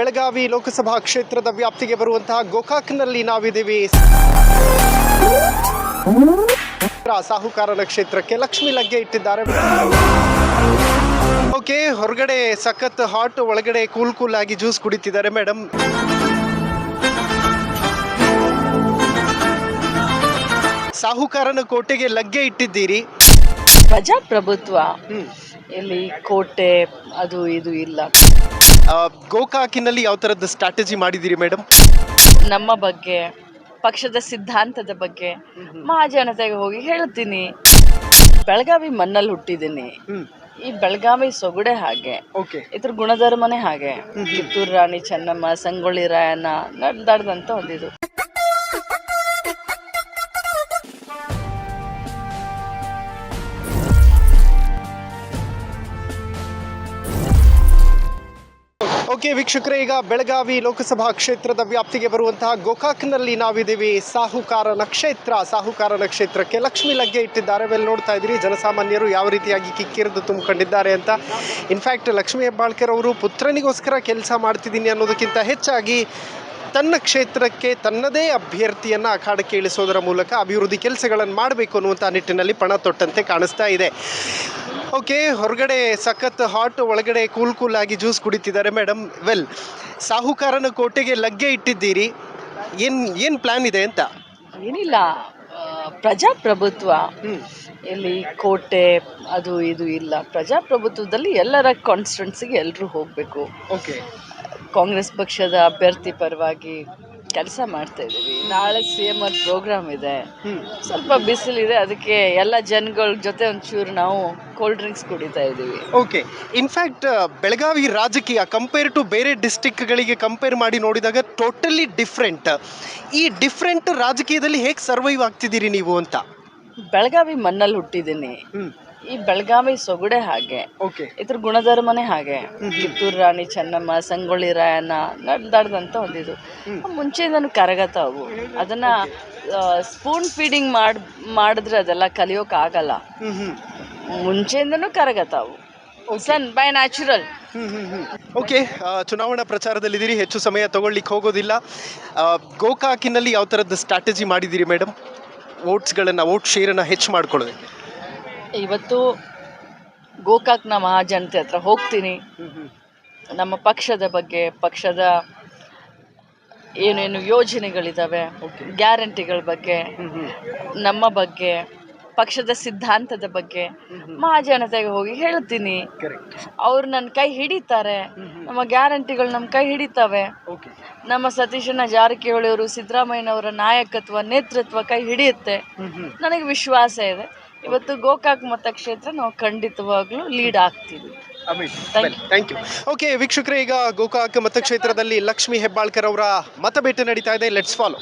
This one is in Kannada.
ಬೆಳಗಾವಿ ಲೋಕಸಭಾ ಕ್ಷೇತ್ರದ ವ್ಯಾಪ್ತಿಗೆ ಬರುವಂತಹ ಗೋಕಾಕ್ನಲ್ಲಿ ನಾವಿದ್ದೀವಿ. ಸಾಹುಕಾರನ ಕ್ಷೇತ್ರಕ್ಕೆ ಲಕ್ಷ್ಮಿ ಲಗ್ಗೆ ಇಟ್ಟಿದ್ದಾರೆ. ಓಕೆ, ಹೊರಗಡೆ ಸಖತ್ ಹಾಟ್, ಒಳಗಡೆ ಕೂಲ್ ಕೂಲ್ ಆಗಿ ಜ್ಯೂಸ್ ಕುಡಿತಿದ್ದಾರೆ ಮೇಡಮ್ ಸಾಹುಕಾರನ ಕೋಟೆಗೆ ಲಗ್ಗೆ ಇಟ್ಟಿದ್ದೀರಿ. ಪ್ರಜಾಪ್ರಭುತ್ವ. ಇಲ್ಲಿ ಕೋಟೆ ಅದು ಇದು ಇಲ್ಲ. ಗೋಕಾಕಿನಲ್ಲಿ ಯಾವ ಥರದ ಸ್ಟ್ರಾಟಜಿ ಮಾಡಿದ್ದೀರಿ ಮೇಡಮ್ ನಮ್ಮ ಬಗ್ಗೆ ಪಕ್ಷದ ಸಿದ್ಧಾಂತದ ಬಗ್ಗೆ ಮಹಾಜನತೆಗೆ ಹೋಗಿ ಹೇಳ್ತೀನಿ. ಬೆಳಗಾವಿ ಮಣ್ಣಲ್ಲಿ ಹುಟ್ಟಿದ್ದೀನಿ. ಈ ಬೆಳಗಾವಿ ಸೊಗಡೆ ಹಾಗೆ ಇದ್ರ ಗುಣಧರ್ಮನೇ ಹಾಗೆ. ಕಿತ್ತೂರು ರಾಣಿ ಚೆನ್ನಮ್ಮ ಸಂಗೊಳ್ಳಿ ರಾಯಣ್ಣ ನಡೆದಾಡ್ದಂತ ಒಂದಿದು. ಓಕೆ ವೀಕ್ಷಕರೇ, ಈಗ ಬೆಳಗಾವಿ ಲೋಕಸಭಾ ಕ್ಷೇತ್ರದ ವ್ಯಾಪ್ತಿಗೆ ಬರುವಂತಹ ಗೋಕಾಕ್ನಲ್ಲಿ ನಾವಿದ್ದೀವಿ. ಸಾಹುಕಾರ ಕ್ಷೇತ್ರ ಸಾಹುಕಾರ ಕ್ಷೇತ್ರಕ್ಕೆ ಲಕ್ಷ್ಮಿ ಲಗ್ಗೆ ಇಟ್ಟಿದ್ದಾರೆ. ಮೇಲೆ ನೋಡ್ತಾ ಇದ್ದೀರಿ, ಜನಸಾಮಾನ್ಯರು ಯಾವ ರೀತಿಯಾಗಿ ಕಿಕ್ಕಿರಿದು ತುಂಬಿಕೊಂಡಿದ್ದಾರೆ ಅಂತ. ಇನ್ಫ್ಯಾಕ್ಟ್ ಲಕ್ಷ್ಮಿ ಹೆಬ್ಬಾಳ್ಕರ್ ಅವರು ಪುತ್ರನಿಗೋಸ್ಕರ ಕೆಲಸ ಮಾಡ್ತಿದ್ದೀನಿ ಅನ್ನೋದಕ್ಕಿಂತ ಹೆಚ್ಚಾಗಿ ತನ್ನ ಕ್ಷೇತ್ರಕ್ಕೆ ತನ್ನದೇ ಅಭ್ಯರ್ಥಿಯನ್ನು ಅಖಾಡಕ್ಕೆ ಇಳಿಸೋದರ ಮೂಲಕ ಅಭಿವೃದ್ಧಿ ಕೆಲಸಗಳನ್ನು ಮಾಡಬೇಕು ಅನ್ನುವಂಥ ನಿಟ್ಟಿನಲ್ಲಿ ಪಣ ತೊಟ್ಟಂತೆ ಕಾಣಿಸ್ತಾ ಇದೆ. ಓಕೆ ಹೊರಗಡೆ ಸಖತ್ ಹಾಟ್ ಒಳಗಡೆ ಕೂಲ್ ಕೂಲ್ ಆಗಿ ಜ್ಯೂಸ್ ಕುಡಿತಿದ್ದಾರೆ ಮೇಡಮ್ ವೆಲ್ ಸಾಹುಕಾರನ ಕೋಟೆಗೆ ಲಗ್ಗೆ ಇಟ್ಟಿದ್ದೀರಿ. ಏನು ಏನು ಪ್ಲಾನ್ ಇದೆ ಅಂತ? ಏನಿಲ್ಲ. ಪ್ರಜಾಪ್ರಭುತ್ವ. ಇಲ್ಲಿ ಕೋಟೆ ಅದು ಇದು ಇಲ್ಲ. ಪ್ರಜಾಪ್ರಭುತ್ವದಲ್ಲಿ ಎಲ್ಲರ ಕಾನ್ಸ್ಟಿಟ್ಯೂನ್ಸಿಗೆ ಎಲ್ಲರೂ ಹೋಗಬೇಕು. ಓಕೆ ಕಾಂಗ್ರೆಸ್ ಪಕ್ಷದ ಅಭ್ಯರ್ಥಿ ಪರವಾಗಿ ಕೆಲಸ ಮಾಡ್ತಾ ಇದ್ದೀವಿ. ನಾಳೆ ಸಿ ಎಂ ಆರ್ ಪ್ರೋಗ್ರಾಮ್ ಇದೆ. ಸ್ವಲ್ಪ ಬಿಸಿಲಿದೆ ಅದಕ್ಕೆ ಎಲ್ಲ ಜನಗಳ ಜೊತೆ ಒಂಚೂರು ನಾವು ಕೋಲ್ಡ್ ಡ್ರಿಂಕ್ಸ್ ಕುಡಿತಾ ಇದ್ದೀವಿ. ಓಕೆ ಇನ್ಫ್ಯಾಕ್ಟ್ ಬೆಳಗಾವಿ ರಾಜಕೀಯ ಕಂಪೇರ್ ಟು ಬೇರೆ ಡಿಸ್ಟಿಕ್ಗಳಿಗೆ ಕಂಪೇರ್ ಮಾಡಿ ನೋಡಿದಾಗ ಟೋಟಲಿ ಡಿಫ್ರೆಂಟ್ ಈ ಡಿಫ್ರೆಂಟ್ ರಾಜಕೀಯದಲ್ಲಿ ಹೇಗೆ ಸರ್ವೈವ್ ಆಗ್ತಿದ್ದೀರಿ ನೀವು ಅಂತ? ಬೆಳಗಾವಿ ಮಣ್ಣಲ್ಲಿ ಹುಟ್ಟಿದ್ದೀನಿ. ಈ ಬೆಳಗಾವಿ ಸೊಗಡೆ ಹಾಗೆ ಓಕೆ. ಇದ್ರ ಗುಣಧರ್ಮನೇ ಹಾಗೆ. ಕಿತ್ತೂರು ರಾಣಿ ಚೆನ್ನಮ್ಮ ಸಂಗೊಳ್ಳಿ ರಾಯಣ್ಣ ನಡೆದಾಡ್ದಂತ ಒಂದಿದು. ಮುಂಚೆಯಿಂದನೂ ಕರಗತ ಅವು. ಅದನ್ನ ಸ್ಪೂನ್ ಫೀಡಿಂಗ್ ಮಾಡ್ ಮಾಡಿದ್ರೆ ಅದೆಲ್ಲ ಕಲಿಯೋಕ್ ಆಗಲ್ಲ. ಹ್ಞೂ ಕರಗತ ಅವು. ಕರಗತಾವು ಸನ್ ಬೈ ನ್ಯಾಚುರಲ್ ಓಕೆ ಚುನಾವಣಾ ಪ್ರಚಾರದಲ್ಲಿದ್ದೀರಿ ಹೆಚ್ಚು ಸಮಯ ತಗೊಳ್ಳಿಕ್ಕೆ ಹೋಗೋದಿಲ್ಲ. ಗೋಕಾಕಿನಲ್ಲಿ ಯಾವ ಥರದ ಸ್ಟ್ರಾಟಜಿ ಮಾಡಿದ್ದೀರಿ ಮೇಡಮ್ ವೋಟ್ಸ್ಗಳನ್ನು ವೋಟ್ ಶೇರನ್ನು ಹೆಚ್ಚು ಮಾಡ್ಕೊಳ್ಳೋದು ಇವತ್ತು ಗೋಕಾಕ್ನ ಮಹಾಜನತೆ ಹತ್ರ ಹೋಗ್ತೀನಿ. ನಮ್ಮ ಪಕ್ಷದ ಬಗ್ಗೆ ಪಕ್ಷದ ಏನೇನು ಯೋಜನೆಗಳಿದ್ದಾವೆ ಗ್ಯಾರಂಟಿಗಳ ಬಗ್ಗೆ ನಮ್ಮ ಬಗ್ಗೆ ಪಕ್ಷದ ಸಿದ್ಧಾಂತದ ಬಗ್ಗೆ ಮಹಾಜನತೆಗೆ ಹೋಗಿ ಹೇಳ್ತೀನಿ. ಅವ್ರು ನನ್ನ ಕೈ ಹಿಡಿತಾರೆ. ನಮ್ಮ ಗ್ಯಾರಂಟಿಗಳು ನಮ್ಮ ಕೈ ಹಿಡಿತಾವೆ. ಓಕೆ ನಮ್ಮ ಸತೀಶನ ಜಾರಕಿಹೊಳಿ ಅವರು ಸಿದ್ದರಾಮಯ್ಯನವರ ನಾಯಕತ್ವ ನೇತೃತ್ವ ಕೈ ಹಿಡಿಯುತ್ತೆ. ನನಗೆ ವಿಶ್ವಾಸ ಇದೆ. ಇವತ್ತು ಗೋಕಾಕ್ ಮತಕ್ಷೇತ್ರ ನಾವು ಖಂಡಿತವಾಗ್ಲೂ ಲೀಡ್ ಆಗ್ತೀವಿ. ಥ್ಯಾಂಕ್ ಯು ಓಕೆ ವೀಕ್ಷಕರೇ ಈಗ ಗೋಕಾಕ್ ಮತಕ್ಷೇತ್ರದಲ್ಲಿ ಲಕ್ಷ್ಮಿ ಹೆಬ್ಬಾಳ್ಕರ್ ಅವರ ಮತಬೇಟೆ ನಡೀತಾ ಇದೆ. Let's follow